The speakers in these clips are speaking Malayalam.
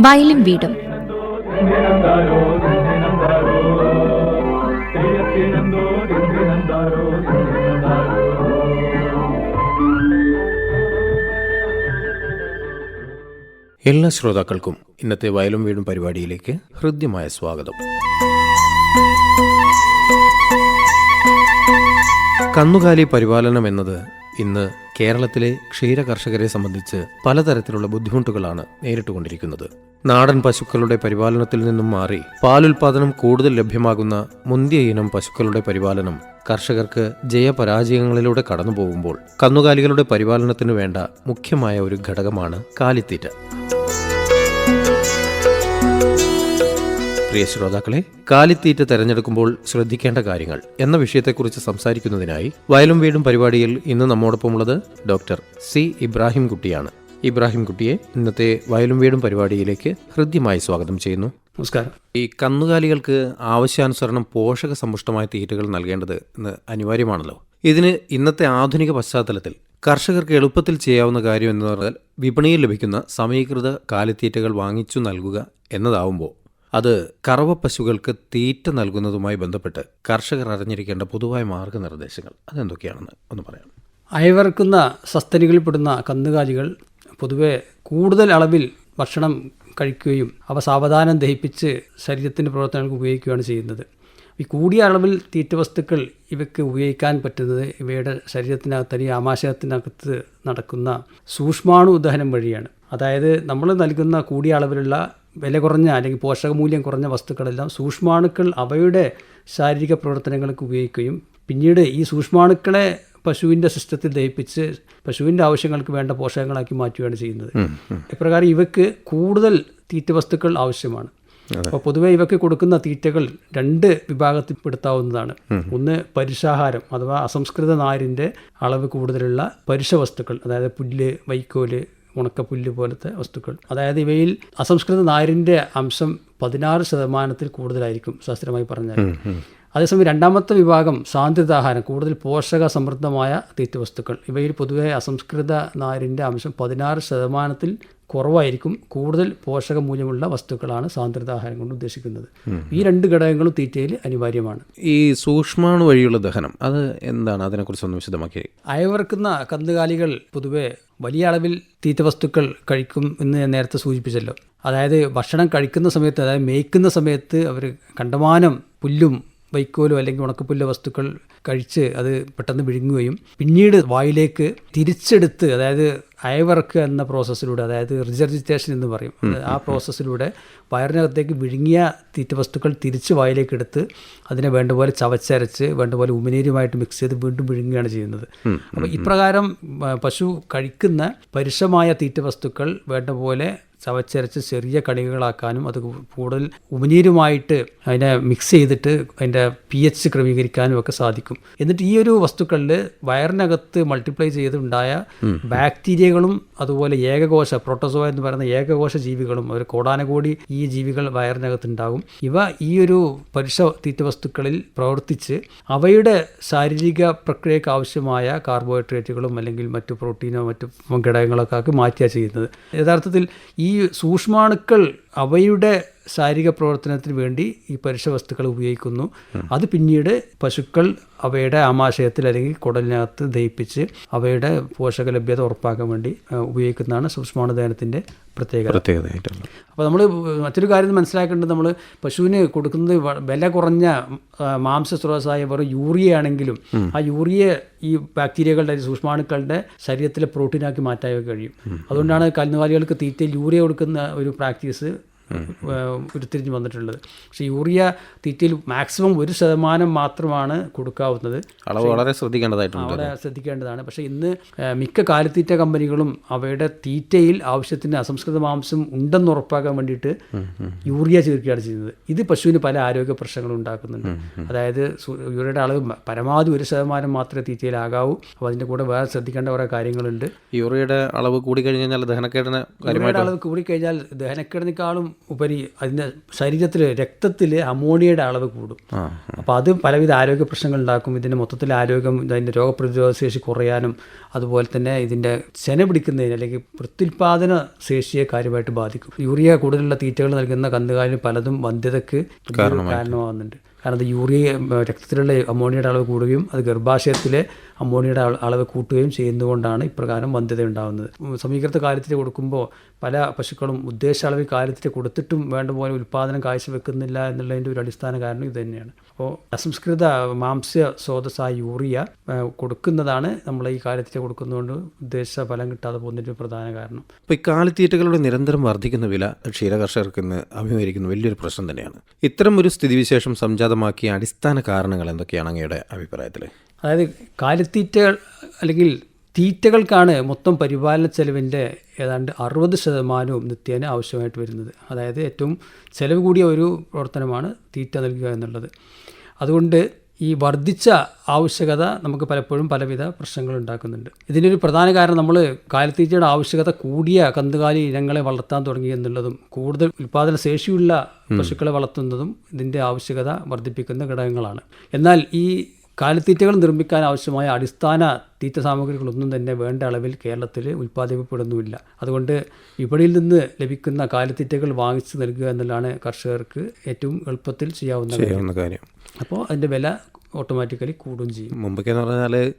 വയലും വീടും. എല്ലാ ശ്രോതാക്കൾക്കും ഇന്നത്തെ വയലും വീടും പരിപാടിയിലേക്ക് ഹൃദ്യമായ സ്വാഗതം. കന്നുകാലി പരിപാലനം എന്നത് ഇന്ന് കേരളത്തിലെ ക്ഷീര കർഷകരെ സംബന്ധിച്ച് പലതരത്തിലുള്ള ബുദ്ധിമുട്ടുകളാണ് നേരിട്ടുകൊണ്ടിരിക്കുന്നത്. നാടൻ പശുക്കളുടെ പരിപാലനത്തിൽ നിന്നും മാറി പാലുൽപാദനം കൂടുതൽ ലഭ്യമാകുന്ന മുന്തിയ ഇനം പശുക്കളുടെ പരിപാലനം കർഷകർക്ക് ജയപരാജയങ്ങളിലൂടെ കടന്നു പോകുമ്പോൾ കന്നുകാലികളുടെ പരിപാലനത്തിനു വേണ്ട മുഖ്യമായ ഒരു ഘടകമാണ് കാലിത്തീറ്റ. പ്രിയ ശ്രോതാക്കളെ കാലിത്തീറ്റ തെരഞ്ഞെടുക്കുമ്പോൾ ശ്രദ്ധിക്കേണ്ട കാര്യങ്ങൾ എന്ന വിഷയത്തെക്കുറിച്ച് സംസാരിക്കുന്നതിനായി വയലും വീടും പരിപാടിയിൽ ഇന്ന് നമ്മോടൊപ്പമുള്ളത് ഡോക്ടർ സി ഇബ്രാഹിം കുട്ടിയാണ്. ഇബ്രാഹിം കുട്ടിയെ ഇന്നത്തെ വയലും വീടും പരിപാടിയിലേക്ക് ഹൃദ്യമായി സ്വാഗതം ചെയ്യുന്നു. നമസ്കാരം. ഈ കന്നുകാലികൾക്ക് ആവശ്യാനുസരണം പോഷക സമ്പുഷ്ടമായ തീറ്റകൾ നൽകേണ്ടത് അനിവാര്യമാണല്ലോ. ഇതിന് ഇന്നത്തെ ആധുനിക പശ്ചാത്തലത്തിൽ കർഷകർക്ക് എളുപ്പത്തിൽ ചെയ്യാവുന്ന കാര്യം എന്ന് പറഞ്ഞാൽ വിപണിയിൽ ലഭിക്കുന്ന സമീകൃത കാലിത്തീറ്റകൾ വാങ്ങിച്ചു നൽകുക എന്നതാവുമ്പോൾ അത് കറവ പശുക്കൾക്ക് തീറ്റ നൽകുന്നതുമായി ബന്ധപ്പെട്ട് കർഷകർ അറിഞ്ഞിരിക്കേണ്ട പൊതുവായ മാർഗനിർദ്ദേശങ്ങൾ അതെന്തൊക്കെയാണെന്ന് ഒന്ന് പറയാം. അയവർക്കുന്ന സസ്തനികളിൽപ്പെടുന്ന കന്നുകാലികൾ പൊതുവെ കൂടുതൽ അളവിൽ ഭക്ഷണം കഴിക്കുകയും അവ സാവധാനം ദഹിപ്പിച്ച് ശരീരത്തിന്റെ പ്രവർത്തനങ്ങൾക്ക് ഉപയോഗിക്കുകയാണ് ചെയ്യുന്നത്. ഈ കൂടിയ അളവിൽ തീറ്റ വസ്തുക്കൾ ഇവയ്ക്ക് ഉപയോഗിക്കാൻ പറ്റുന്നത് ഇവയുടെ ശരീരത്തിനകത്ത് അല്ലെങ്കിൽ ആമാശയത്തിനകത്ത് നടക്കുന്ന സൂക്ഷ്മാണു ദഹനം വഴിയാണ്. അതായത് നമ്മൾ നൽകുന്ന കൂടിയ അളവിലുള്ള വില കുറഞ്ഞ അല്ലെങ്കിൽ പോഷകമൂല്യം കുറഞ്ഞ വസ്തുക്കളെല്ലാം സൂക്ഷ്മാണുക്കൾ അവയുടെ ശാരീരിക പ്രവർത്തനങ്ങൾക്ക് ഉപയോഗിക്കുകയും പിന്നീട് ഈ സൂക്ഷ്മാണുക്കളെ പശുവിന്റെ സിസ്റ്റത്തിൽ ദഹിപ്പിച്ച് പശുവിന്റെ ആവശ്യങ്ങൾക്ക് വേണ്ട പോഷകങ്ങളാക്കി മാറ്റുകയാണ് ചെയ്യുന്നത്. ഇപ്രകാരം ഇവയ്ക്ക് കൂടുതൽ തീറ്റ വസ്തുക്കൾ ആവശ്യമാണ്. അപ്പോൾ പൊതുവേ ഇവയ്ക്ക് കൊടുക്കുന്ന തീറ്റകൾ രണ്ട് വിഭാഗത്തിൽപ്പെടുത്താവുന്നതാണ്. ഒന്ന് പരിശാഹാരം അഥവാ അസംസ്കൃത നാരിന്റെ അളവ് കൂടുതലുള്ള പരിശ വസ്തുക്കൾ അതായത് പുല്ല് വൈക്കോൽ ഉണക്കപ്പുല്ല് പോലത്തെ വസ്തുക്കൾ. അതായത് ഇവയിൽ അസംസ്കൃത നാരിന്റെ അംശം പതിനാറ് ശതമാനത്തിൽ കൂടുതലായിരിക്കും ശാസ്ത്രമായി പറഞ്ഞാൽ. അതേസമയം രണ്ടാമത്തെ വിഭാഗം സാന്ദ്രതാഹാരം കൂടുതൽ പോഷക സമൃദ്ധമായ തീറ്റ വസ്തുക്കൾ ഇവയിൽ പൊതുവെ അസംസ്കൃത നാരിന്റെ അംശം പതിനാറ് ശതമാനത്തിൽ കുറവായിരിക്കും. കൂടുതൽ പോഷക മൂല്യമുള്ള വസ്തുക്കളാണ് സാന്ദ്രതാഹാരം കൊണ്ട് ഉദ്ദേശിക്കുന്നത്. ഈ രണ്ട് ഘടകങ്ങളും തീറ്റയിൽ അനിവാര്യമാണ്. ഈ സൂക്ഷ്മാണു വഴിയുള്ള ദഹനം അത് എന്താണ്? അതിനെക്കുറിച്ച് ഒന്ന് വിശദമാക്കി. അയവർക്കുന്ന കന്നുകാലികൾ പൊതുവെ വലിയ അളവിൽ തീറ്റ വസ്തുക്കൾ കഴിക്കും എന്ന് ഞാൻ നേരത്തെ സൂചിപ്പിച്ചല്ലോ. അതായത് ഭക്ഷണം കഴിക്കുന്ന സമയത്ത് അതായത് മേയ്ക്കുന്ന സമയത്ത് അവർ കണ്ടമാനം പുല്ലും വൈക്കോലോ അല്ലെങ്കിൽ ഉണക്കപ്പുല്ല വസ്തുക്കൾ കഴിച്ച് അത് പെട്ടെന്ന് വിഴുങ്ങുകയും പിന്നീട് വായിലേക്ക് തിരിച്ചെടുത്ത് അതായത് അയവിറക്കുക എന്ന പ്രോസസ്സിലൂടെ അതായത് റിജർജിറ്റേഷൻ എന്ന് പറയും ആ പ്രോസസ്സിലൂടെ വയറിനകത്തേക്ക് വിഴുങ്ങിയ തീറ്റ വസ്തുക്കൾ തിരിച്ച് വായിലേക്ക് എടുത്ത് അതിനെ വേണ്ടപോലെ ചവച്ചരച്ച് വേണ്ടപോലെ ഉമിനീരുമായിട്ട് മിക്സ് ചെയ്ത് വീണ്ടും വിഴുങ്ങുകയാണ് ചെയ്യുന്നത്. അപ്പോൾ ഇപ്രകാരം പശു കഴിക്കുന്ന പരുഷമായ തീറ്റ വസ്തുക്കൾ വേണ്ട പോലെ ചവച്ചരച്ച് ചെറിയ കണികകളാക്കാനും അത് കൂടുതൽ ഉപനീരുമായിട്ട് അതിനെ മിക്സ് ചെയ്തിട്ട് അതിന്റെ പി എച്ച് ക്രമീകരിക്കാനും ഒക്കെ സാധിക്കും. എന്നിട്ട് ഈ ഒരു വസ്തുക്കളിൽ വയറിനകത്ത് മൾട്ടിപ്ലൈ ചെയ്തുണ്ടായ ബാക്ടീരിയകളും അതുപോലെ ഏകകോശ പ്രോട്ടോസോ എന്ന് പറയുന്ന ഏകകോശ ജീവികളും ഒരു കോടാനകോടി ഈ ജീവികൾ വയറിനകത്ത് ഉണ്ടാകും ഇവ ഈ ഒരു പരുഷ തീറ്റ വസ്തുക്കളിൽ പ്രവർത്തിച്ച് അവയുടെ ശാരീരിക പ്രക്രിയക്ക് ആവശ്യമായ കാർബോഹൈഡ്രേറ്റുകളും അല്ലെങ്കിൽ മറ്റു പ്രോട്ടീനോ മറ്റു ഘടകങ്ങളൊക്കെ ആക്കി മാറ്റുക ചെയ്യുന്നത്. യഥാർത്ഥത്തിൽ ഈ സൂക്ഷ്മാണുക്കൾ അവയുടെ ശാരീരിക പ്രവർത്തനത്തിന് വേണ്ടി ഈ പരുഷ വസ്തുക്കൾ ഉപയോഗിക്കുന്നു. അത് പിന്നീട് പശുക്കൾ അവയുടെ ആമാശയത്തിൽ അല്ലെങ്കിൽ കുടലിനകത്ത് ദഹിപ്പിച്ച് അവയുടെ പോഷക ലഭ്യത ഉറപ്പാക്കാൻ വേണ്ടി ഉപയോഗിക്കുന്നതാണ് സൂക്ഷ്മാണുദാനത്തിന്റെ പ്രത്യേകത. പ്രത്യേകതയായിട്ടുള്ള അപ്പോൾ നമ്മൾ മറ്റൊരു കാര്യം മനസ്സിലാക്കേണ്ടത് നമ്മൾ പശുവിന് കൊടുക്കുന്നത് വില കുറഞ്ഞ മാംസ സ്രോതസ്സായ വെറും യൂറിയ ആണെങ്കിലും ആ യൂറിയ ഈ ബാക്ടീരിയകളുടെ സൂക്ഷ്മാണുക്കളുടെ ശരീരത്തിലെ പ്രോട്ടീനാക്കി മാറ്റാൻ കഴിയും. അതുകൊണ്ടാണ് കന്നുകാലികൾക്ക് തീറ്റയിൽ യൂറിയ കൊടുക്കുന്ന ഒരു പ്രാക്ടീസ് ഉരുത്തിരിഞ്ഞ് വന്നിട്ടുള്ളത്. പക്ഷേ യൂറിയ തീറ്റയിൽ മാക്സിമം ഒരു ശതമാനം മാത്രമാണ് കൊടുക്കാവുന്നത്. അളവ് വളരെ ശ്രദ്ധിക്കേണ്ടതായിട്ടുണ്ട് വളരെ ശ്രദ്ധിക്കേണ്ടതാണ്. പക്ഷേ ഇന്ന് മിക്ക കാലിത്തീറ്റ കമ്പനികളും അവയുടെ തീറ്റയിൽ ആവശ്യത്തിന് അസംസ്കൃത മാംസം ഉണ്ടെന്ന് ഉറപ്പാക്കാൻ വേണ്ടിയിട്ട് യൂറിയ ചേർക്കുകയാണ് ചെയ്യുന്നത്. ഇത് പശുവിന് പല ആരോഗ്യ പ്രശ്നങ്ങളും ഉണ്ടാക്കുന്നുണ്ട്. അതായത് യൂറിയയുടെ അളവ് പരമാവധി ഒരു ശതമാനം മാത്രമേ തീറ്റയിലാകാവൂ. അപ്പോൾ അതിന്റെ കൂടെ വേറെ ശ്രദ്ധിക്കേണ്ട കുറേ കാര്യങ്ങളുണ്ട്. യൂറിയയുടെ അളവ് കൂടി കഴിഞ്ഞാൽ ദഹനക്കേടിന് അളവ് കൂടിക്കഴിഞ്ഞാൽ ദഹനക്കേടിനേക്കാളും ഉപരി അതിന്റെ ശരീരത്തിൽ രക്തത്തിൽ അമോണിയയുടെ അളവ് കൂടും. അപ്പോൾ അത് പലവിധ ആരോഗ്യ പ്രശ്നങ്ങൾ ഉണ്ടാക്കും. ഇതിന്റെ മൊത്തത്തിൽ ആരോഗ്യം അതിന്റെ രോഗപ്രതിരോധ ശേഷി കുറയാനും അതുപോലെ തന്നെ ഇതിന്റെ ചെന പിടിക്കുന്നതിന് അല്ലെങ്കിൽ പ്രത്യുൽപാദന ശേഷിയെ കാര്യമായിട്ട് ബാധിക്കും. യൂറിയ കൂടുതലുള്ള തീറ്റകൾ നൽകുന്ന കന്നുകാലിന് പലതും വന്ധ്യതയ്ക്ക് കാരണമാകുന്നുണ്ട് കാരണം അത് യൂറിയ രക്തത്തിലുള്ള അമോണിയയുടെ അളവ് കൂടുകയും അത് ഗർഭാശയത്തിലെ അമോണിയയുടെ അള- അളവ് കൂട്ടുകയും ചെയ്യുന്നതുകൊണ്ടാണ് ഇപ്രകാരം വന്ധ്യത ഉണ്ടാകുന്നത് സമീകൃത കാര്യത്തിൽ കൊടുക്കുമ്പോൾ പല പശുക്കളും ഉദ്ദേശ അളവിൽ കാര്യത്തിൽ കൊടുത്തിട്ടും വേണ്ട പോലെ ഉൽപ്പാദനം കാഴ്ചവെക്കുന്നില്ല എന്നുള്ളതിന്റെ ഒരു അടിസ്ഥാന കാരണം ഇത് തന്നെയാണ്. അപ്പോൾ അസംസ്കൃത മാംസ്യ സ്രോതസ്സായ യൂറിയ കൊടുക്കുന്നതാണ് നമ്മൾ ഈ കാര്യത്തിൽ കൊടുക്കുന്നതുകൊണ്ട് ഉദ്ദേശ ഫലം കിട്ടാതെ പോകുന്നതിന്റെ പ്രധാന കാരണം. ഇപ്പോൾ ഈ കാലിത്തീറ്റകളുടെ നിരന്തരം വർദ്ധിക്കുന്ന വില ക്ഷീരകർഷകർക്ക് ഇന്ന് അഭിമുഖീകരിക്കുന്ന വലിയൊരു പ്രശ്നം തന്നെയാണ്. ഇത്തരം ഒരു സ്ഥിതിവിശേഷം സംജാതമാക്കിയ അടിസ്ഥാന കാരണങ്ങൾ എന്തൊക്കെയാണ് അങ്ങയുടെ അഭിപ്രായത്തിൽ? അതായത് കാലിത്തീറ്റകൾ അല്ലെങ്കിൽ തീറ്റകൾക്കാണ് മൊത്തം പരിപാലന ചെലവിന്റെ ഏതാണ്ട് അറുപത് ശതമാനവും നിത്യേന ആവശ്യമായിട്ട് വരുന്നത്. അതായത് ഏറ്റവും ചെലവ് കൂടിയ ഒരു പ്രവർത്തനമാണ് തീറ്റ നൽകുക എന്നുള്ളത്. അതുകൊണ്ട് ഈ വർദ്ധിച്ച ആവശ്യകത നമുക്ക് പലപ്പോഴും പലവിധ പ്രശ്നങ്ങൾ ഉണ്ടാക്കുന്നുണ്ട്. ഇതിനൊരു പ്രധാന കാരണം നമ്മൾ കാലിത്തീറ്റയുടെ ആവശ്യകത കൂടിയ കന്നുകാലി ഇനങ്ങളെ വളർത്താൻ തുടങ്ങി എന്നുള്ളതും കൂടുതൽ ഉൽപ്പാദന ശേഷിയുള്ള പശുക്കളെ വളർത്തുന്നതും ഇതിന്റെ ആവശ്യകത വർദ്ധിപ്പിക്കുന്ന ഘടകങ്ങളാണ്. എന്നാൽ ഈ കാലിത്തീറ്റകൾ നിർമ്മിക്കാൻ ആവശ്യമായ അടിസ്ഥാന തീറ്റ സാമഗ്രികളൊന്നും തന്നെ വേണ്ട അളവിൽ കേരളത്തിൽ ഉൽപ്പാദിപ്പെടുന്നുമില്ല അതുകൊണ്ട് വിപണിയിൽ നിന്ന് ലഭിക്കുന്ന കാലിത്തീറ്റകൾ വാങ്ങിച്ചു നൽകുക എന്നുള്ളതാണ് കർഷകർക്ക് ഏറ്റവും എളുപ്പത്തിൽ ചെയ്യാവുന്ന കാര്യം. ചെയ്യാവുന്ന കാര്യം. അപ്പോൾ അതിന്റെ വില ഓട്ടോമാറ്റിക്കലി കൂടുകയും ചെയ്യും. മുമ്പൊക്കെ എന്ന് പറഞ്ഞാൽ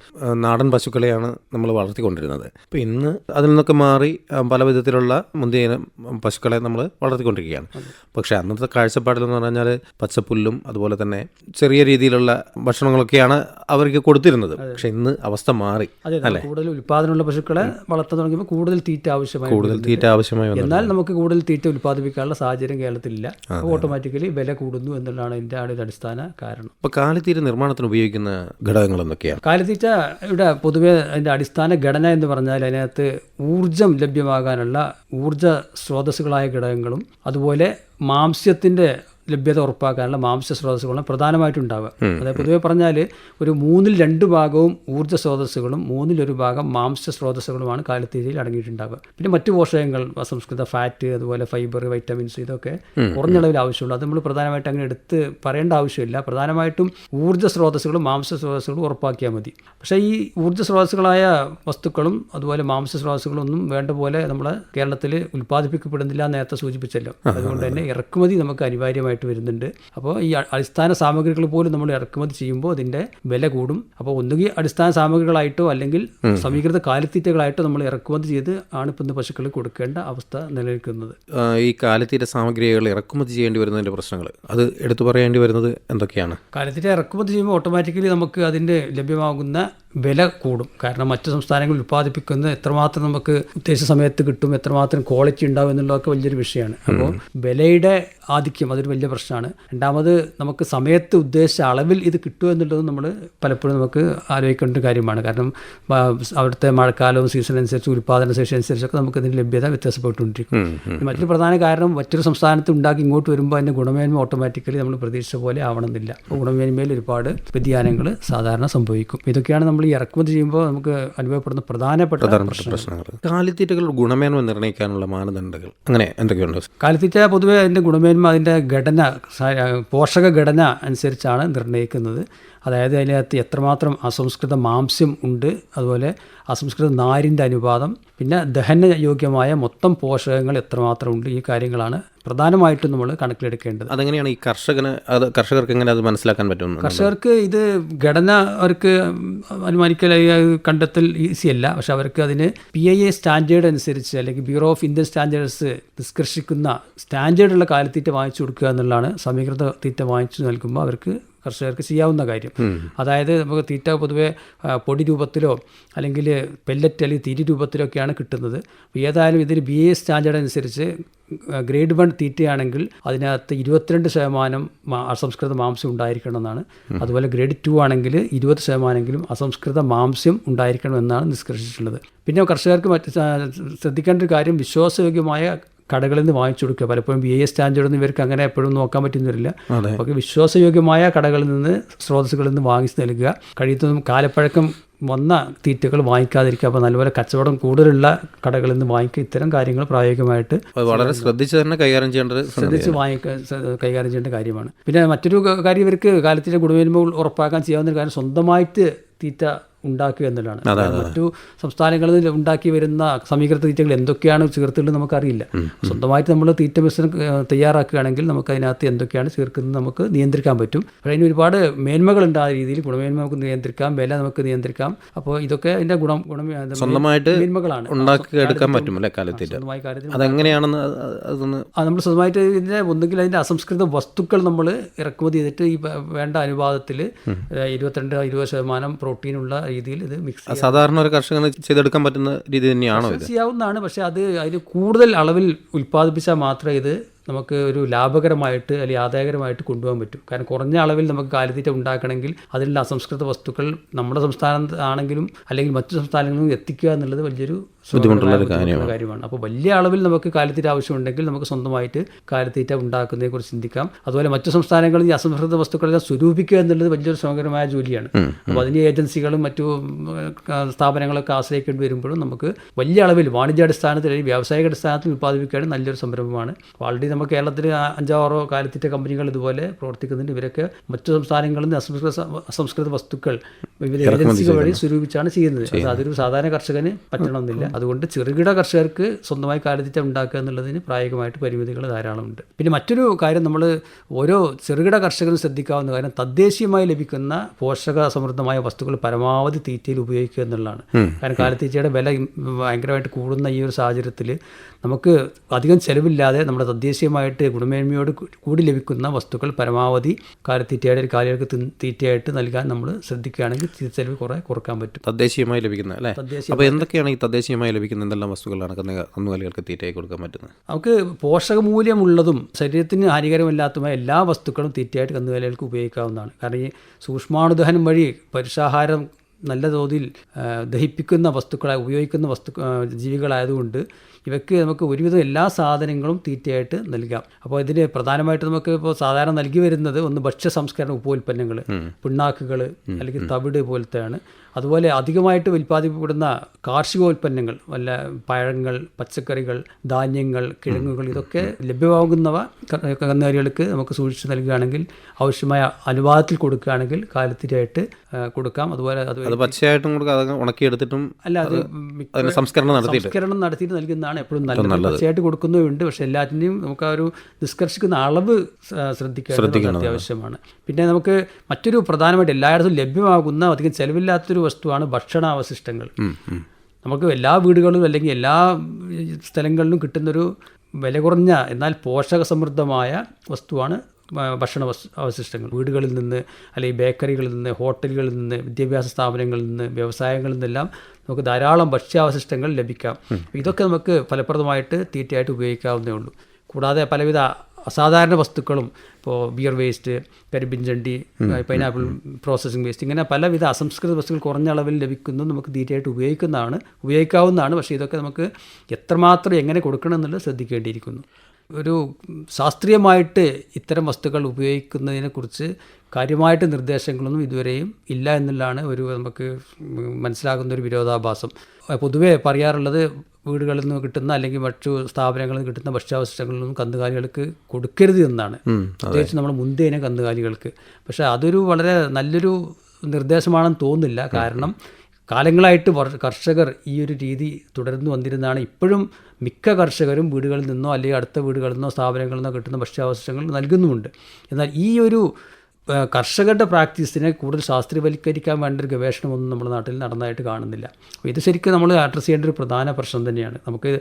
നാടൻ പശുക്കളെയാണ് നമ്മൾ വളർത്തിക്കൊണ്ടിരുന്നത്. അപ്പോൾ ഇന്ന് അതിൽ നിന്നൊക്കെ മാറി പല വിധത്തിലുള്ള മുന്തിയ ഇനം പശുക്കളെ നമ്മൾ വളർത്തിക്കൊണ്ടിരിക്കുകയാണ്. പക്ഷെ അന്നത്തെ കാഴ്ചപ്പാടിലെന്ന് പറഞ്ഞാൽ പച്ചപ്പുല്ലും അതുപോലെ തന്നെ ചെറിയ രീതിയിലുള്ള ഭക്ഷണങ്ങളൊക്കെയാണ് അവർക്ക് കൊടുത്തിരുന്നത്. പക്ഷെ ഇന്ന് അവസ്ഥ മാറി അല്ലെ? കൂടുതൽ ഉൽപ്പാദനമുള്ള പശുക്കളെ വളർത്താൻ തുടങ്ങിയപ്പോൾ കൂടുതൽ തീറ്റ ആവശ്യമായി കൂടുതൽ തീറ്റ ആവശ്യമായി എന്നാൽ നമുക്ക് കൂടുതൽ തീറ്റ ഉൽപ്പാദിപ്പിക്കാനുള്ള സാഹചര്യം കേരളത്തിലില്ല. ഓട്ടോമാറ്റിക്കലി വില കൂടുന്നു എന്നുള്ളതാണ് ഇതിന്റെ അടിസ്ഥാന കാരണം. അപ്പോൾ കാലിത്തീറ്റ നിർമ്മാണത്തിന് ഉപയോഗിക്കുന്ന ഘടകങ്ങൾ എന്തൊക്കെയാണ്? കാലിത്തീറ്റ ഇവിടെ പൊതുവേ അതിന്റെ അടിസ്ഥാന ഘടന എന്ന് പറഞ്ഞാൽ അതിനകത്ത് ഊർജം ലഭ്യമാകാനുള്ള ഊർജ സ്രോതസ്സുകളായ ഘടകങ്ങളും അതുപോലെ മാംസ്യത്തിന്റെ ലഭ്യത ഉറപ്പാക്കാനുള്ള മാംസ സ്രോതസ്സുകളാണ് പ്രധാനമായിട്ടും ഉണ്ടാവുക അതായത് പൊതുവെ പറഞ്ഞാൽ ഒരു മൂന്നിൽ രണ്ട് ഭാഗവും ഊർജ സ്രോതസ്സുകളും മൂന്നിലൊരു ഭാഗം മാംസ സ്രോതസ്സുകളുമാണ് കാലിത്തീറ്റയിൽ അടങ്ങിയിട്ടുണ്ടാവുക. പിന്നെ മറ്റു പോഷകങ്ങൾ അസംസ്കൃത ഫാറ്റ് അതുപോലെ ഫൈബർ വൈറ്റമിൻസ് ഇതൊക്കെ കുറഞ്ഞളവിൽ ആവശ്യമുള്ളൂ. അത് നമ്മൾ പ്രധാനമായിട്ട് അങ്ങനെ എടുത്ത് പറയേണ്ട ആവശ്യമില്ല. പ്രധാനമായിട്ടും ഊർജ സ്രോതസ്സുകളും മാംസ സ്രോതസ്സുകളും ഉറപ്പാക്കിയാൽ മതി. പക്ഷേ ഈ ഊർജ സ്രോതസ്സുകളായ വസ്തുക്കളും അതുപോലെ മാംസ സ്രോതസ്സുകളും ഒന്നും വേണ്ട പോലെ നമ്മുടെ കേരളത്തിൽ ഉൽപ്പാദിപ്പിക്കപ്പെടുന്നില്ല നേരത്തെ സൂചിപ്പിച്ചല്ലോ. അതുകൊണ്ട് തന്നെ ഇറക്കുമതി നമുക്ക് അനിവാര്യമായിട്ട് വരുന്നുണ്ട്. അപ്പോൾ ഈ അടിസ്ഥാന സാമഗ്രികൾ പോലും നമ്മൾ ഇറക്കുമതി ചെയ്യുമ്പോൾ അതിന്റെ വില കൂടും. അപ്പോൾ ഒന്നുകിൽ അടിസ്ഥാന സാമഗ്രികളായിട്ടോ അല്ലെങ്കിൽ സമീകൃത കാലിത്തീറ്റകളായിട്ടോ നമ്മൾ ഇറക്കുമതി ചെയ്ത് ആണ് ഇപ്പം ഇന്ന് പശുക്കൾ കൊടുക്കേണ്ട അവസ്ഥ നിലനിൽക്കുന്നത്. ഈ കാലിത്തീറ്റ സാമഗ്രികൾ ഇറക്കുമതി ചെയ്യേണ്ടി വരുന്നതിന്റെ പ്രശ്നങ്ങൾ അത് എടുത്തു പറയേണ്ടി വരുന്നത് എന്തൊക്കെയാണ്? കാലിത്തീറ്റ ഇറക്കുമതി ചെയ്യുമ്പോൾ ഓട്ടോമാറ്റിക്കലി നമുക്ക് അതിന്റെ ലഭ്യമാകുന്ന വില കൂടും. കാരണം മറ്റു സംസ്ഥാനങ്ങളിൽ ഉൽപ്പാദിപ്പിക്കുന്ന എത്രമാത്രം നമുക്ക് ഉദ്ദേശ സമയത്ത് കിട്ടും എത്രമാത്രം ക്വാളിറ്റി ഉണ്ടാവും എന്നുള്ളതൊക്കെ വലിയൊരു വിഷയമാണ്. അപ്പോൾ വിലയുടെ ആധിക്യം അതൊരു വലിയ പ്രശ്നമാണ്. രണ്ടാമത് നമുക്ക് സമയത്ത് ഉദ്ദേശിച്ച അളവിൽ ഇത് കിട്ടുമോ എന്നുള്ളത് നമ്മൾ പലപ്പോഴും നമുക്ക് ആലോചിക്കേണ്ട ഒരു കാര്യമാണ്. കാരണം അവിടുത്തെ മഴക്കാലവും സീസൺ അനുസരിച്ച് ഉൽപ്പാദന ശേഷി അനുസരിച്ചൊക്കെ നമുക്ക് ഇതിന് ലഭ്യത വ്യത്യാസപ്പെട്ടുകൊണ്ടിരിക്കും. മറ്റൊരു പ്രധാന കാരണം മറ്റൊരു സംസ്ഥാനത്ത് ഉണ്ടാക്കി ഇങ്ങോട്ട് വരുമ്പോൾ അതിന്റെ ഗുണമേന്മ ഓട്ടോമാറ്റിക്കലി നമ്മൾ പ്രതീക്ഷിച്ച പോലെ ആവണമെന്നില്ല. അപ്പോൾ ഗുണമേന്മയിൽ ഒരുപാട് വ്യതിയാനങ്ങൾ സാധാരണ സംഭവിക്കും. ഇതൊക്കെയാണ് നമ്മൾ ഈ ഇറക്കുമതി ചെയ്യുമ്പോൾ നമുക്ക് അനുഭവപ്പെടുന്ന പ്രധാനപ്പെട്ട പ്രശ്നങ്ങൾ. കാലിത്തീറ്റകളുടെ ഗുണമേന്മ നിർണയിക്കാനുള്ള മാനദണ്ഡങ്ങൾ. അങ്ങനെ എന്തൊക്കെയുണ്ട്? കാലിത്തീറ്റ പൊതുവെ അതിന്റെ ഗുണമേന്മ അതിന്റെ ഘടന പോഷക ഘടന അനുസരിച്ചാണ് നിർണയിക്കുന്നത്. അതായത് അതിനകത്ത് എത്രമാത്രം അസംസ്കൃത മാംസ്യം ഉണ്ട് അതുപോലെ അസംസ്കൃത നാരിന്റെ അനുപാതം പിന്നെ ദഹന യോഗ്യമായ മൊത്തം പോഷകങ്ങൾ എത്രമാത്രം ഉണ്ട് ഈ കാര്യങ്ങളാണ് പ്രധാനമായിട്ടും നമ്മൾ കണക്കിലെടുക്കേണ്ടത്. അതെങ്ങനെയാണ് ഈ കർഷകന് അത് കർഷകർക്ക് എങ്ങനെ അത് മനസ്സിലാക്കാൻ പറ്റും? കർഷകർക്ക് ഇത് ഘടന അവർക്ക് അനുമാനിക്കൽ കണ്ടെത്തൽ ഈസി അല്ല. പക്ഷെ അവർക്ക് അതിന് പി ഐ എ സ്റ്റാൻഡേർഡ് അനുസരിച്ച് അല്ലെങ്കിൽ ബ്യൂറോ ഓഫ് ഇന്ത്യൻ സ്റ്റാൻഡേർഡ്സ് നിഷ്കർഷിക്കുന്ന സ്റ്റാൻഡേർഡുള്ള കാലിത്തീറ്റ വാങ്ങിച്ചു കൊടുക്കുക എന്നുള്ളതാണ് സമീകൃത തീറ്റ വാങ്ങിച്ചു നൽകുമ്പോൾ അവർക്ക് കർഷകർക്ക് ചെയ്യാവുന്ന കാര്യം. അതായത് നമുക്ക് തീറ്റ പൊതുവെ പൊടി രൂപത്തിലോ അല്ലെങ്കിൽ പെല്ലറ്റ് അല്ലെങ്കിൽ തിരി രൂപത്തിലോ ഒക്കെയാണ് കിട്ടുന്നത്. ഏതായാലും ഇതിന് ബി എ സ്റ്റാൻഡേർഡ് അനുസരിച്ച് ഗ്രേഡ് വൺ തീറ്റയാണെങ്കിൽ അതിനകത്ത് ഇരുപത്തിരണ്ട് ശതമാനം അസംസ്കൃത മാംസ്യം ഉണ്ടായിരിക്കണം എന്നാണ്. അതുപോലെ ഗ്രേഡ് ടു ആണെങ്കിൽ ഇരുപത് ശതമാനമെങ്കിലും അസംസ്കൃത മാംസ്യം ഉണ്ടായിരിക്കണം എന്നാണ് നിഷ്കർഷിച്ചിട്ടുള്ളത്. പിന്നെ കർഷകർക്ക് മറ്റ് ശ്രദ്ധിക്കേണ്ട ഒരു കാര്യം വിശ്വാസയോഗ്യമായ കടകളിൽ നിന്ന് വാങ്ങിച്ചു കൊടുക്കുക. പലപ്പോഴും ബി എ സ്റ്റാൻഡേർഡൊന്നും ഇവർക്ക് അങ്ങനെ എപ്പോഴും നോക്കാൻ പറ്റുന്നില്ല. അപ്പോൾ വിശ്വാസയോഗ്യമായ കടകളിൽ നിന്ന് സ്രോതസ്സുകളിൽ നിന്ന് വാങ്ങിച്ച് നൽകുക. കഴിയുന്നതും കാലപ്പഴക്കം വന്ന തീറ്റകൾ വാങ്ങിക്കാതിരിക്കുക. അപ്പോൾ നല്ലപോലെ കച്ചവടം കൂടുതലുള്ള കടകളിൽ നിന്ന് വാങ്ങിക്കുക. ഇത്തരം കാര്യങ്ങൾ പ്രായോഗികമായിട്ട് വളരെ ശ്രദ്ധിച്ച് തന്നെ കൈകാര്യം ചെയ്യേണ്ട ഒരു സംഗതി. ശ്രദ്ധിച്ച് വാങ്ങിക്കുക കൈകാര്യം ചെയ്യേണ്ട കാര്യമാണ്. പിന്നെ മറ്റൊരു കാര്യം ഇവർക്ക് കാലത്തിന്റെ ഗുണമേന്മ ഉറപ്പാക്കാൻ ചെയ്യാവുന്ന കാര്യം സ്വന്തമായിട്ട് തീറ്റ ഉണ്ടാക്കുക എന്നുള്ളതാണ്. മറ്റു സംസ്ഥാനങ്ങളിൽ നിന്ന് ഉണ്ടാക്കി വരുന്ന സമീകൃത തീറ്റകൾ എന്തൊക്കെയാണ് ചേർത്തുള്ളത് നമുക്കറിയില്ല. സ്വന്തമായിട്ട് നമ്മൾ തീറ്റ മിശ്രം തയ്യാറാക്കുകയാണെങ്കിൽ നമുക്ക് അതിനകത്ത് എന്തൊക്കെയാണ് ചേർക്കുന്നത് നമുക്ക് നിയന്ത്രിക്കാൻ പറ്റും. പക്ഷേ അതിന് ഒരുപാട് മേന്മകളുണ്ട് ആ രീതിയിൽ. ഗുണമേന്മ നമുക്ക് നിയന്ത്രിക്കാം വില നമുക്ക് നിയന്ത്രിക്കാം. അപ്പോൾ ഇതൊക്കെ അതിന്റെ ഗുണം ഗുണം സ്വന്തമായിട്ട് മേന്മകളാണ്. ഉണ്ടാക്കി എടുക്കാൻ പറ്റും അല്ലേ അതെങ്ങനെയാണെന്ന് ആ നമ്മൾ സ്വന്തമായിട്ട് ഇതിന്റെ ഒന്നുകിൽ അതിന്റെ അസംസ്കൃത വസ്തുക്കൾ നമ്മൾ ഇറക്കുമതി ചെയ്തിട്ട് ഈ വേണ്ട അനുപാതത്തിൽ ഇരുപത്തിരണ്ട് ഇരുപത് ശതമാനം പ്രോട്ടീനുള്ള രീതിയിൽ ഇത് മിക്സ് സാധാരണ ഒരു കർഷകന് ചെയ്തെടുക്കാൻ പറ്റുന്ന രീതി തന്നെയാണോ ചെയ്യാവുന്നതാണ് പക്ഷേ അത് അതിൽ കൂടുതൽ അളവിൽ ഉൽപ്പാദിപ്പിച്ചാൽ മാത്രമേ ഇത് നമുക്ക് ഒരു ലാഭകരമായിട്ട് അല്ലെങ്കിൽ ആദായകരമായിട്ട് കൊണ്ടുപോകാൻ പറ്റും. കാരണം കുറഞ്ഞ അളവിൽ നമുക്ക് കാലിത്തീറ്റ ഉണ്ടാക്കണമെങ്കിൽ അതിലുള്ള അസംസ്കൃത വസ്തുക്കൾ നമ്മുടെ സംസ്ഥാനം ആണെങ്കിലും അല്ലെങ്കിൽ മറ്റു സംസ്ഥാനങ്ങളിലും എത്തിക്കുക എന്നുള്ളത് വലിയൊരു ബുദ്ധിമുട്ടുള്ള ഒരു കാര്യമാണ്. അപ്പോൾ വലിയ അളവിൽ നമുക്ക് കാലിത്തീറ്റ ആവശ്യമുണ്ടെങ്കിൽ നമുക്ക് സ്വന്തമായിട്ട് കാലിത്തീറ്റ ഉണ്ടാക്കുന്നതിനെക്കുറിച്ച് ചിന്തിക്കാം. അതുപോലെ മറ്റു സംസ്ഥാനങ്ങളിൽ ഈ അസംസ്കൃത വസ്തുക്കളെല്ലാം സ്വരൂപിക്കുക എന്നുള്ളത് വലിയൊരു ശ്രമകരമായ ജോലിയാണ്. അപ്പോൾ അതിന് ഏജൻസികളും മറ്റു സ്ഥാപനങ്ങളൊക്കെ ആശ്രയിക്കേണ്ടി വരുമ്പോഴും നമുക്ക് വലിയ അളവിൽ വാണിജ്യാടിസ്ഥാനത്തിൽ അല്ലെങ്കിൽ വ്യാവസായിക അടിസ്ഥാനത്തിൽ ഉൽപ്പാദിപ്പിക്കുകയാണ് നല്ലൊരു സംരംഭമാണ്. ഓൾറെഡി നമുക്ക് കേരളത്തിൽ അഞ്ചാറോ കാലിത്തീറ്റ കമ്പനികൾ ഇതുപോലെ പ്രവർത്തിക്കുന്നുണ്ട്. ഇവരൊക്കെ മറ്റു സംസ്ഥാനങ്ങളിൽ നിന്ന് അസംസ്കൃത അസംസ്കൃത വസ്തുക്കൾ വിവിധ ഏജൻസികൾ വഴി സ്വരൂപിച്ചാണ് ചെയ്യുന്നത്. അത് അതൊരു സാധാരണ കർഷകന് പറ്റണമെന്നില്ല. അതുകൊണ്ട് ചെറുകിട കർഷകർക്ക് സ്വന്തമായി കാലിത്തീറ്റ ഉണ്ടാക്കുക എന്നുള്ളതിന് പ്രായോഗികമായിട്ട് പരിമിതികൾ ധാരാളമുണ്ട് പിന്നെ മറ്റൊരു കാര്യം നമ്മൾ ഓരോ ചെറുകിട കർഷകരും ശ്രദ്ധിക്കാവുന്ന കാര്യം തദ്ദേശീയമായി ലഭിക്കുന്ന പോഷക സമൃദ്ധമായ വസ്തുക്കൾ പരമാവധി തീറ്റയിൽ ഉപയോഗിക്കുക എന്നുള്ളതാണ്. കാരണം കാലിത്തീറ്റയുടെ വില ഭയങ്കരമായിട്ട് കൂടുന്ന ഈ ഒരു സാഹചര്യത്തിൽ നമുക്ക് അധികം ചെലവില്ലാതെ നമ്മുടെ തദ്ദേശീയമായിട്ട് ഗുണമേന്മയോട് കൂടി ലഭിക്കുന്ന വസ്തുക്കൾ പരമാവധി കാലിത്തീറ്റയുടെ കാലികൾക്ക് തീറ്റയായിട്ട് നൽകാൻ നമ്മൾ ശ്രദ്ധിക്കുകയാണെങ്കിൽ തിരിച്ചെലവ് കുറെ കുറേ കുറയ്ക്കാൻ പറ്റും. തദ്ദേശീയമായി ലഭിക്കുന്ന അല്ലേ? അപ്പോൾ എന്തൊക്കെയാണ് ഈ തദ്ദേശീയമായി ലഭിക്കുന്ന എന്തെല്ലാം വസ്തുക്കളാണ് കന്നുക കന്നുകാലികൾക്ക് തീറ്റയായി കൊടുക്കാൻ പറ്റുന്നത്? നമുക്ക് പോഷകമൂല്യമുള്ളതും ശരീരത്തിന് ഹാനികരമല്ലാത്തതുമായ എല്ലാ വസ്തുക്കളും തീറ്റയായിട്ട് കന്നുകാലികൾക്ക് ഉപയോഗിക്കാവുന്നതാണ്. കാരണം ഈ സൂക്ഷ്മാണുദഹനം വഴി പരുഷാഹാരം നല്ല തോതിൽ ദഹിപ്പിക്കുന്ന വസ്തുക്കളായി ഉപയോഗിക്കുന്ന വസ്തു ജീവികളായതുകൊണ്ട് ഇവയ്ക്ക് നമുക്ക് ഒരുവിധം എല്ലാ സാധനങ്ങളും തീറ്റയായിട്ട് നൽകാം. അപ്പോൾ ഇതിന് പ്രധാനമായിട്ട് നമുക്ക് ഇപ്പോൾ സാധാരണ നൽകി വരുന്നത് ഒന്ന് ഭക്ഷ്യ സംസ്കരണ ഉപോൽപ്പന്നങ്ങൾ പിണ്ണാക്കുകൾ അല്ലെങ്കിൽ തവിട് പോലത്തെയാണ്. അതുപോലെ അധികമായിട്ട് ഉൽപ്പാദിപ്പിക്കപ്പെടുന്ന കാർഷികോൽപ്പന്നങ്ങൾ വല്ല പഴങ്ങൾ പച്ചക്കറികൾ ധാന്യങ്ങൾ കിഴങ്ങുകൾ ഇതൊക്കെ ലഭ്യമാകുന്നവ കന്നുകാലികൾക്ക് നമുക്ക് സൂക്ഷിച്ച് നൽകുകയാണെങ്കിൽ ആവശ്യമായ അനുവാദത്തിൽ കൊടുക്കുകയാണെങ്കിൽ കാലത്തിരിയായിട്ട് കൊടുക്കാം. അതുപോലെ അത് പച്ചയായിട്ടും കൊടുക്കാം. ഉണക്കിയെടുത്തിട്ടും അല്ല അത് സംസ്കരണം നടത്തിയിട്ട് സംസ്കരണം നടത്തിയിട്ട് നൽകുന്നതാണ് എപ്പോഴും നല്ലത്. തീർച്ചയായിട്ടും കൊടുക്കുന്നതുണ്ട് പക്ഷെ എല്ലാറ്റിനെയും നമുക്ക് ആ ഒരു നിഷ്കർഷിക്കുന്ന അളവ് ശ്രദ്ധിക്കേണ്ടത് അത്യാവശ്യമാണ്. പിന്നെ നമുക്ക് മറ്റൊരു പ്രധാനമായിട്ട് എല്ലായിടത്തും ലഭ്യമാകുന്ന അധികം ചെലവില്ലാത്തൊരു വസ്തുവാണ് ഭക്ഷണാവശിഷ്ടങ്ങൾ. നമുക്ക് എല്ലാ വീടുകളിലും അല്ലെങ്കിൽ എല്ലാ സ്ഥലങ്ങളിലും കിട്ടുന്നൊരു വില കുറഞ്ഞ എന്നാൽ പോഷക സമൃദ്ധമായ വസ്തുവാണ് ഭക്ഷണ അവശിഷ്ടങ്ങൾ. വീടുകളിൽ നിന്ന് അല്ലെങ്കിൽ ബേക്കറികളിൽ നിന്ന് ഹോട്ടലുകളിൽ നിന്ന് വിദ്യാഭ്യാസ സ്ഥാപനങ്ങളിൽ നിന്ന് വ്യവസായങ്ങളിൽ നിന്നെല്ലാം നമുക്ക് ധാരാളം ഭക്ഷ്യാവശിഷ്ടങ്ങൾ ലഭിക്കാം. ഇതൊക്കെ നമുക്ക് ഫലപ്രദമായിട്ട് തീറ്റയായിട്ട് ഉപയോഗിക്കാവുന്നേ ഉള്ളൂ. കൂടാതെ പലവിധ അസാധാരണ വസ്തുക്കളും ഇപ്പോൾ ബിയർ വേസ്റ്റ് കരിമ്പിൻ ചണ്ടി പൈനാപ്പിൾ പ്രോസസ്സിംഗ് വേസ്റ്റ് ഇങ്ങനെ പലവിധ അസംസ്കൃത വസ്തുക്കൾ കുറഞ്ഞ അളവിൽ ലഭിക്കുന്നു നമുക്ക് തീറ്റയായിട്ട് ഉപയോഗിക്കുന്നതാണ് ഉപയോഗിക്കാവുന്നതാണ്. പക്ഷേ ഇതൊക്കെ നമുക്ക് എത്രമാത്രം എങ്ങനെ കൊടുക്കണം എന്നുള്ളത് ശ്രദ്ധിക്കേണ്ടിയിരിക്കുന്നു. ഒരു ശാസ്ത്രീയമായിട്ട് ഇത്തരം വസ്തുക്കൾ ഉപയോഗിക്കുന്നതിനെക്കുറിച്ച് കാര്യമായിട്ട് നിർദ്ദേശങ്ങളൊന്നും ഇതുവരെയും ഇല്ല എന്നുള്ളതാണ് ഒരു നമുക്ക് മനസ്സിലാകുന്ന ഒരു വിരോധാഭാസം. പൊതുവേ പറയാറുള്ളത് വീടുകളിൽ നിന്ന് കിട്ടുന്ന അല്ലെങ്കിൽ മറ്റു സ്ഥാപനങ്ങളിൽ നിന്ന് കിട്ടുന്ന ഭക്ഷ്യാവശിഷ്ടങ്ങളിൽ നിന്നും കന്നുകാലികൾക്ക് കൊടുക്കരുത് എന്നാണ്. പ്രത്യേകിച്ച് നമ്മൾ മുന്തേന കന്നുകാലികൾക്ക്. പക്ഷേ അതൊരു വളരെ നല്ലൊരു നിർദ്ദേശമാണെന്ന് തോന്നുന്നില്ല. കാരണം കാലങ്ങളായിട്ട് കർഷകർ ഈ ഒരു രീതി തുടർന്നു വന്നിരുന്നതാണ്. ഇപ്പോഴും മിക്ക കർഷകരും വീടുകളിൽ നിന്നോ അല്ലെങ്കിൽ അടുത്ത വീടുകളിൽ നിന്നോ സ്ഥാപനങ്ങളിൽ നിന്നോ കിട്ടുന്ന ഭക്ഷ്യാവശിഷ്ടങ്ങൾ നൽകുന്നുമുണ്ട്. എന്നാൽ ഈ ഒരു കർഷകരുടെ പ്രാക്ടീസിനെ കൂടുതൽ ശാസ്ത്രീയവൽക്കരിക്കാൻ വേണ്ട ഒരു ഗവേഷണമൊന്നും നമ്മുടെ നാട്ടിൽ നടന്നതായിട്ട് കാണുന്നില്ല. അപ്പോൾ ഇത് ശരിക്കും നമ്മൾ അഡ്രസ്സ് ചെയ്യേണ്ട ഒരു പ്രധാന പ്രശ്നം തന്നെയാണ്. നമുക്ക്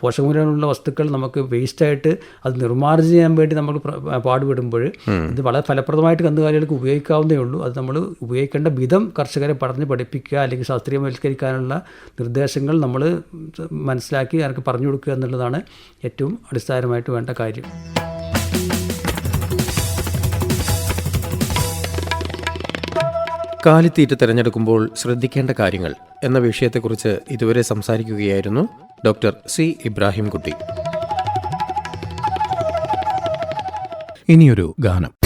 പോഷകമൂല്യമുള്ള വസ്തുക്കൾ നമുക്ക് വേസ്റ്റായിട്ട് അത് നിർമ്മാർജനം ചെയ്യാൻ വേണ്ടി നമ്മൾ പാടുപെടുമ്പോൾ ഇത് വളരെ ഫലപ്രദമായിട്ട് കന്നുകാലികൾക്ക് ഉപയോഗിക്കാവുന്നേ ഉള്ളൂ. അത് നമ്മൾ ഉപയോഗിക്കേണ്ട വിധം കർഷകരെ പറഞ്ഞ് പഠിപ്പിക്കുക അല്ലെങ്കിൽ ശാസ്ത്രീയവൽക്കരിക്കാനുള്ള നിർദ്ദേശങ്ങൾ നമ്മൾ മനസ്സിലാക്കി അവർക്ക് പറഞ്ഞു കൊടുക്കുക എന്നുള്ളതാണ് ഏറ്റവും അടിസ്ഥാനമായിട്ട് വേണ്ട കാര്യം. കാലിത്തീറ്റ തിരഞ്ഞെടുക്കുമ്പോൾ ശ്രദ്ധിക്കേണ്ട കാര്യങ്ങൾ എന്ന വിഷയത്തെക്കുറിച്ച് ഇതുവരെ സംസാരിക്കുകയായിരുന്നു ഡോക്ടർ സി ഇബ്രാഹിംകുട്ടി. ഇനിയൊരു ഗാനം.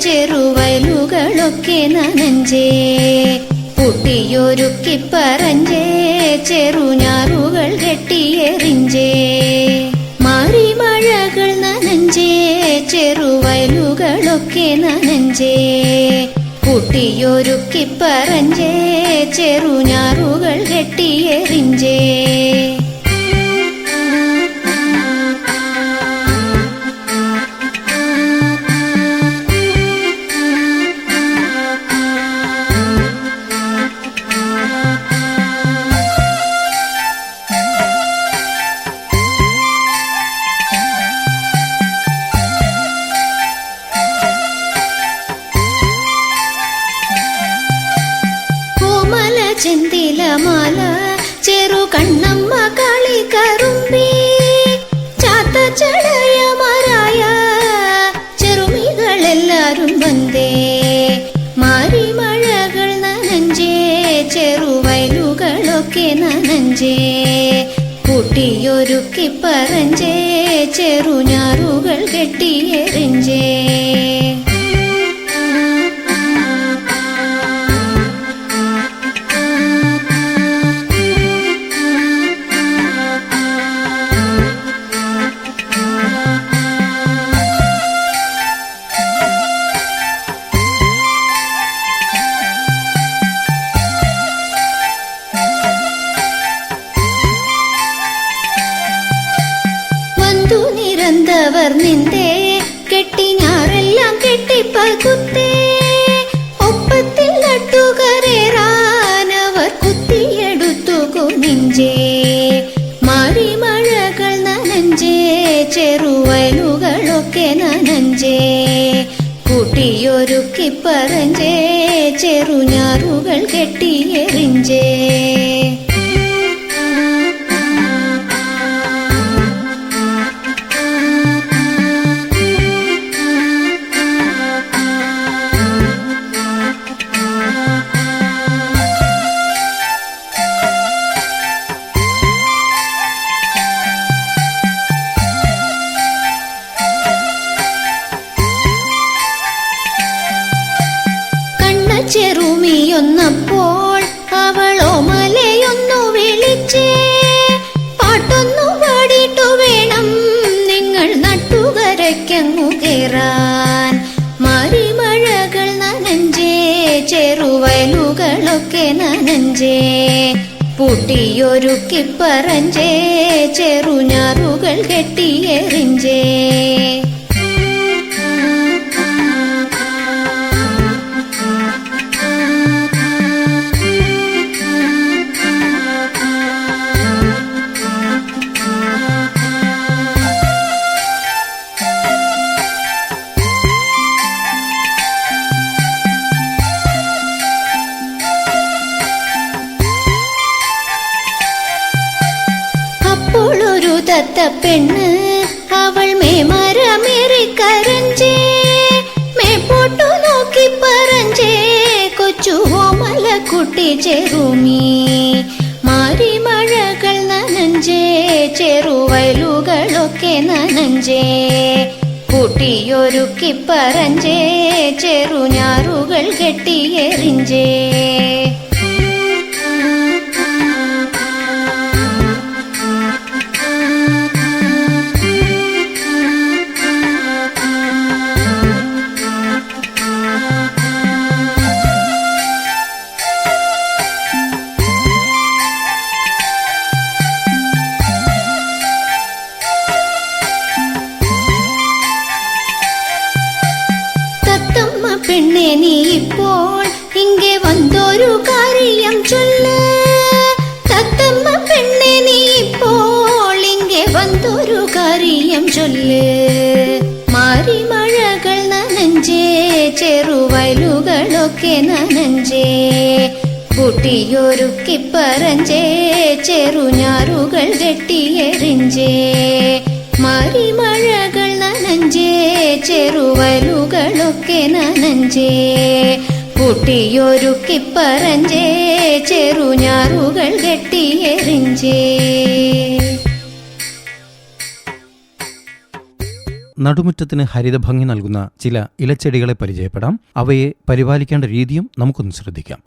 ചെറുവയലുകളൊക്കെ നനഞ്ചേ പൊട്ടിയൊരുക്കി പറഞ്ഞേ ചെറുഞാറുകൾ കെട്ടിയെറിഞ്ചേ. മാറി മഴകൾ നനഞ്ചേ ചെറുവയലുകളൊക്കെ നനഞ്ചേ പൊട്ടിയൊരുക്കി പറഞ്ഞേ ചെറുഞാറുകൾ കെട്ടിയെറിഞ്ചേ. പറഞ്ഞേ കൂട്ടിയൊരുക്കി പറഞ്ഞേ ചെറുഞ്ഞാറുകൾ കെട്ടിയെറിഞ്ചേ കൈയൊരുക്കെ നനഞ്ചേ. കുട്ടിയൊരുക്കി പറഞ്ഞേ ചെറുഞ്ഞാറുകൾ കെട്ടിയെറിഞ്ചേ മറിമഴകൾ നനഞ്ചേ. ചെറുവലുകളൊക്കെ നനഞ്ചേ. കുട്ടിയൊരുക്കി പറഞ്ഞേ ചെറുഞ്ഞാറുകൾ കെട്ടിയെറിഞ്ചേ നടുമുറ്റത്തിന് ഹരിതഭംഗി നൽകുന്ന ചില ഇലച്ചെടികളെ പരിചയപ്പെടാം. അവയെ പരിപാലിക്കേണ്ട രീതിയും നമുക്കൊന്ന് ശ്രദ്ധിക്കാം.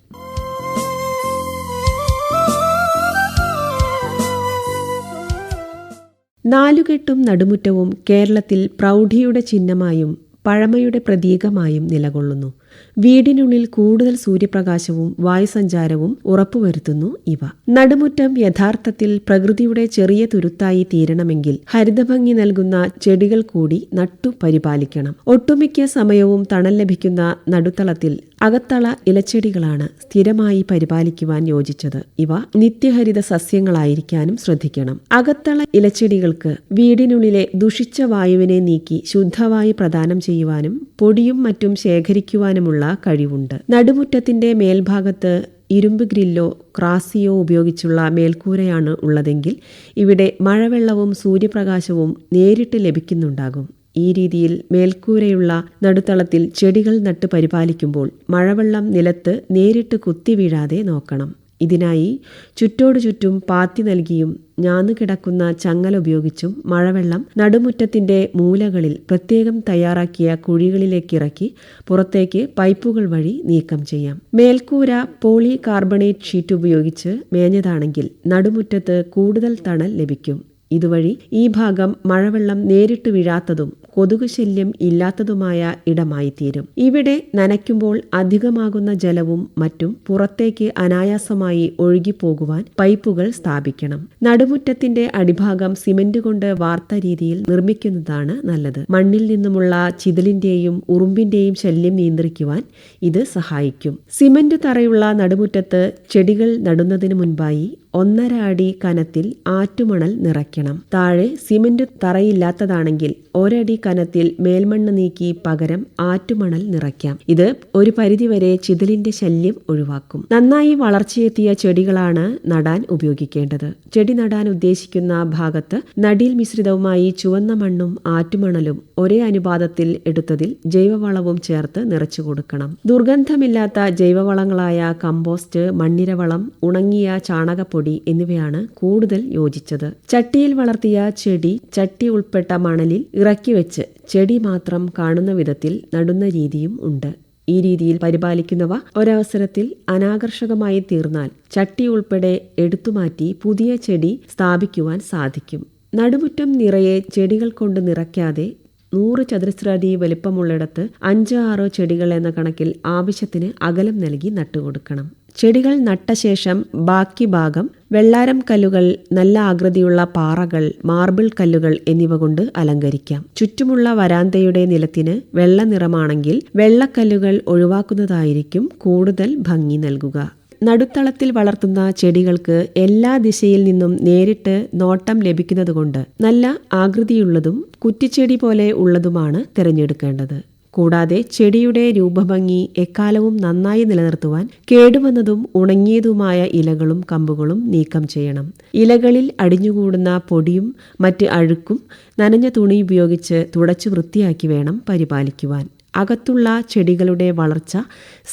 നാലുകെട്ടും നടുമുറ്റവും കേരളത്തിൽ പ്രൗഢിയുടെ ചിഹ്നമായും പഴമയുടെ പ്രതീകമായും നിലകൊള്ളുന്നു. വീടിനുള്ളിൽ കൂടുതൽ സൂര്യപ്രകാശവും വായുസഞ്ചാരവും ഉറപ്പുവരുത്തുന്നു ഇവ. നടുമുറ്റം യഥാർത്ഥത്തിൽ പ്രകൃതിയുടെ ചെറിയ തുരുത്തായി തീരണമെങ്കിൽ ഹരിതഭംഗി നൽകുന്ന ചെടികൾ കൂടി നട്ടു പരിപാലിക്കണം. ഒട്ടുമിക്ക സമയവും തണൽ ലഭിക്കുന്ന നടുത്തളത്തിൽ അകത്തള ഇലച്ചെടികളാണ് സ്ഥിരമായി പരിപാലിക്കുവാൻ യോജിച്ചത്. ഇവ നിത്യഹരിത സസ്യങ്ങളായിരിക്കാനും ശ്രദ്ധിക്കണം. അകത്തള ഇലച്ചെടികൾക്ക് വീടിനുള്ളിലെ ദുഷിച്ച വായുവിനെ നീക്കി ശുദ്ധവായു പ്രദാനം ചെയ്യുവാനും പൊടിയും മറ്റും ശേഖരിക്കുവാനുമുള്ള കഴിവുണ്ട്. നടുമുറ്റത്തിന്റെ മേൽഭാഗത്ത് ഇരുമ്പ് ഗ്രില്ലോ ക്രാസിയോ ഉപയോഗിച്ചുള്ള മേൽക്കൂരയാണ് ഉള്ളതെങ്കിൽ ഇവിടെ മഴവെള്ളവും സൂര്യപ്രകാശവും നേരിട്ട് ലഭിക്കുന്നുണ്ടാകും. ഈ രീതിയിൽ മേൽക്കൂരയുള്ള നടുത്തളത്തിൽ ചെടികൾ നട്ട് പരിപാലിക്കുമ്പോൾ മഴവെള്ളം നിലത്ത് നേരിട്ട് കുത്തി വീഴാതെ നോക്കണം. ഇതിനായി ചുറ്റോടു ചുറ്റും പാത്തി നൽകിയും ഞാന്നു കിടക്കുന്ന ചങ്ങല ഉപയോഗിച്ചും മഴവെള്ളം നടുമുറ്റത്തിന്റെ മൂലകളിൽ പ്രത്യേകം തയ്യാറാക്കിയ കുഴികളിലേക്ക് ഇറക്കി പുറത്തേക്ക് പൈപ്പുകൾ വഴി നീക്കം ചെയ്യാം. മേൽക്കൂര പോളി കാർബണേറ്റ് ഷീറ്റ് ഉപയോഗിച്ച് മേഞ്ഞതാണെങ്കിൽ നടുമുറ്റത്ത് കൂടുതൽ തണൽ ലഭിക്കും. ഇതുവഴി ഈ ഭാഗം മഴവെള്ളം നേരിട്ട് വീഴാത്തതും കൊതുക് ശല്യം ഇല്ലാത്തതുമായ ഇടമായി തീരും ഇവിടെ നനയ്ക്കുമ്പോൾ അധികമാകുന്ന ജലവും മറ്റും പുറത്തേക്ക് അനായാസമായി ഒഴുകിപ്പോകുവാൻ പൈപ്പുകൾ സ്ഥാപിക്കണം. നടുമുറ്റത്തിന്റെ അടിഭാഗം സിമന്റ് കൊണ്ട് വാർത്ത രീതിയിൽ നിർമ്മിക്കുന്നതാണ് നല്ലത്. മണ്ണിൽ നിന്നുമുള്ള ചിതലിന്റെയും ഉറുമ്പിന്റെയും ശല്യം നിയന്ത്രിക്കുവാൻ ഇത് സഹായിക്കും. സിമന്റ് തറയുള്ള നടുമുറ്റത്ത് ചെടികൾ നടുന്നതിന് മുൻപായി ഒന്നര അടി കനത്തിൽ ആറ്റുമണൽ നിറയ്ക്കണം. താഴെ സിമന്റ് തറയില്ലാത്തതാണെങ്കിൽ ഒരടി കനത്തിൽ മേൽമണ്ണ് നീക്കി പകരം ആറ്റുമണൽ നിറയ്ക്കാം. ഇത് ഒരു പരിധിവരെ ചിതലിന്റെ ശല്യം ഒഴിവാക്കും. നന്നായി വളർച്ചയെത്തിയ ചെടികളാണ് നടാൻ ഉപയോഗിക്കേണ്ടത്. ചെടി നടാൻ ഉദ്ദേശിക്കുന്ന ഭാഗത്ത് നടിയിൽ മിശ്രിതവുമായി ചുവന്ന മണ്ണും ആറ്റുമണലും ഒരേ അനുപാതത്തിൽ എടുത്തതിൽ ജൈവവളവും ചേർത്ത് നിറച്ചു കൊടുക്കണം. ദുർഗന്ധമില്ലാത്ത ജൈവവളങ്ങളായ കമ്പോസ്റ്റ് മണ്ണിരവളം ഉണങ്ങിയ ചാണകപ്പൊടി എന്നിവയാണ് കൂടുതൽ യോജിച്ചത്. ചട്ടിയിൽ വളർത്തിയ ചെടി ചട്ടി ഉൾപ്പെട്ട മണലിൽ ഇറക്കി വെച്ച് ചെടി മാത്രം കാണുന്ന വിധത്തിൽ നടുന്ന രീതിയും ഉണ്ട്. ഈ രീതിയിൽ പരിപാലിക്കുന്നവ ഒരവസരത്തിൽ അനാകർഷകമായി തീർന്നാൽ ചട്ടി ഉൾപ്പെടെ എടുത്തുമാറ്റി പുതിയ ചെടി സ്ഥാപിക്കുവാൻ സാധിക്കും. നടുമുറ്റം നിറയെ ചെടികൾ കൊണ്ട് നിറയ്ക്കാതെ നൂറ് ചതുരശ്ര അടി വലിപ്പമുള്ളിടത്ത് അഞ്ച് ആറോ ചെടികൾ എന്ന കണക്കിൽ ആവശ്യത്തിന് അകലം നൽകി നട്ടുകൊടുക്കണം. ചെടികൾ നട്ട ശേഷം ബാക്കി ഭാഗം വെള്ളാരം കല്ലുകൾ നല്ല ആകൃതിയുള്ള പാറകൾ മാർബിൾ കല്ലുകൾ എന്നിവ കൊണ്ട് അലങ്കരിക്കാം. ചുറ്റുമുള്ള വരാന്തയുടെ നിലത്തിന് വെള്ള നിറമാണെങ്കിൽ വെള്ളക്കല്ലുകൾ ഒഴിവാക്കുന്നതായിരിക്കും കൂടുതൽ ഭംഗി നൽകുക. നടുത്തളത്തിൽ വളർത്തുന്ന ചെടികൾക്ക് എല്ലാ ദിശയിൽ നിന്നും നേരിട്ട് നോട്ടം ലഭിക്കുന്നതുകൊണ്ട് നല്ല ആകൃതിയുള്ളതും കുറ്റിച്ചെടി പോലെ ഉള്ളതുമാണ് തിരഞ്ഞെടുക്കേണ്ടത്. കൂടാതെ ചെടിയുടെ രൂപഭംഗി എക്കാലവും നന്നായി നിലനിർത്തുവാൻ കേടുവന്നതും ഉണങ്ങിയതുമായ ഇലകളും കമ്പുകളും നീക്കം ചെയ്യണം. ഇലകളിൽ അടിഞ്ഞുകൂടുന്ന പൊടിയും മറ്റ് അഴുക്കും നനഞ്ഞ തുണി ഉപയോഗിച്ച് തുടച്ചു വൃത്തിയാക്കി വേണം പരിപാലിക്കുവാൻ. അകത്തുള്ള ചെടികളുടെ വളർച്ച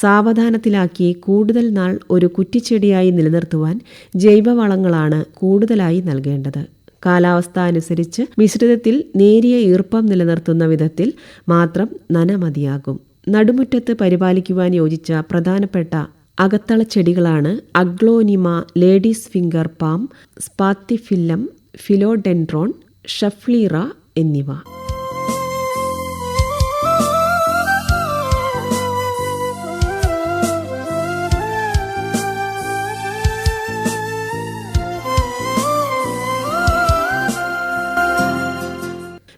സാവധാനത്തിലാക്കി കൂടുതൽ നാൾ ഒരു കുറ്റിച്ചെടിയായി നിലനിർത്തുവാൻ ജൈവവളങ്ങളാണ് കൂടുതലായി നൽകേണ്ടത്. കാലാവസ്ഥ അനുസരിച്ച് മിശ്രിതത്തിൽ നേരിയ ഈർപ്പം നിലനിർത്തുന്ന വിധത്തിൽ മാത്രം നന മതിയാകും നടുമുറ്റത്ത് പരിപാലിക്കുവാൻ യോജിച്ച പ്രധാനപ്പെട്ട അകത്തള ചെടികളാണ് aglaonema ladies finger palm spathiphyllum philodendron schefflera എന്നിവ.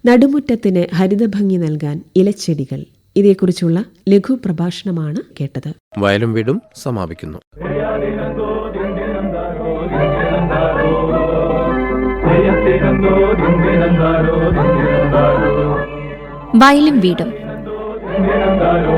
നടുമുറ്റത്തിന് ഹരിതഭംഗി നൽകാൻ ഇലച്ചെടികൾ. ഇതേക്കുറിച്ചുള്ള ലഘു പ്രഭാഷണമാണ് കേട്ടത്. വയലും വീടും സമാപിക്കുന്നു. വയലും വീടും ോ.